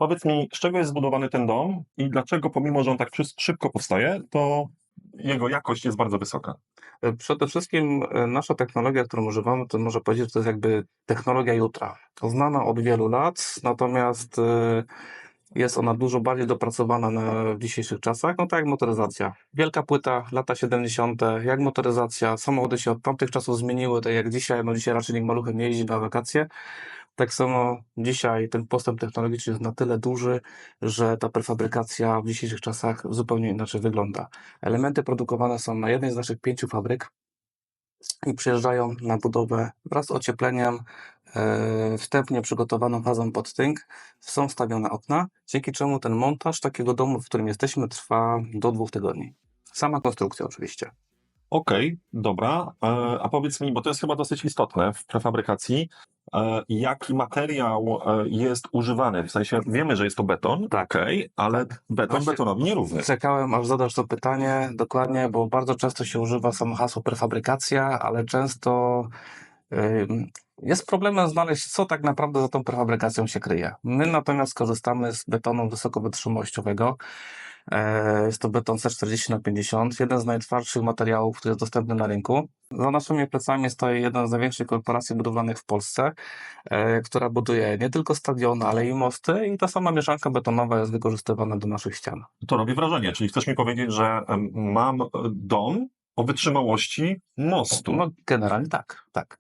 Powiedz mi, z czego jest zbudowany ten dom i dlaczego, pomimo że on tak szybko powstaje, to jego jakość jest bardzo wysoka? E, Przede wszystkim e, nasza technologia, którą używamy, to może powiedzieć, że to jest jakby technologia jutra. Znana od wielu lat, natomiast e, jest ona dużo bardziej dopracowana na, w dzisiejszych czasach, no tak jak motoryzacja. Wielka płyta, lata 70., jak motoryzacja, samochody się od tamtych czasów zmieniły, tak jak dzisiaj, no dzisiaj raczej nikt maluchem jeździ na wakacje. Tak samo dzisiaj ten postęp technologiczny jest na tyle duży, że ta prefabrykacja w dzisiejszych czasach zupełnie inaczej wygląda. Elementy produkowane są na jednej z naszych pięciu fabryk i przyjeżdżają na budowę wraz z ociepleniem, e, wstępnie przygotowaną fazą pod tynk. Są wstawione okna, dzięki czemu ten montaż takiego domu, w którym jesteśmy, trwa do dwóch tygodni. Sama konstrukcja oczywiście. Okej, dobra. E, A powiedz mi, bo to jest chyba dosyć istotne w prefabrykacji, jaki materiał e, jest używany? W sensie wiemy, że jest to beton, Tak. okej, ale beton Właśnie- betonowi nierówny. Czekałem, aż zadasz to pytanie dokładnie, bo bardzo często się używa samo hasło prefabrykacja, ale często jest problemem znaleźć, co tak naprawdę za tą prefabrykacją się kryje. My natomiast korzystamy z betonu wysokowytrzymałościowego. E, Jest to beton C40 na 50, jeden z najtwardszych materiałów, który jest dostępny na rynku. Za naszymi plecami stoi jedna z największych korporacji budowlanych w Polsce, e, która buduje nie tylko stadiony, ale i mosty i ta sama mieszanka betonowa jest wykorzystywana do naszych ścian. To robi wrażenie, czyli chcesz mi powiedzieć, że mam e, dom o wytrzymałości mostu. No, generalnie tak, tak.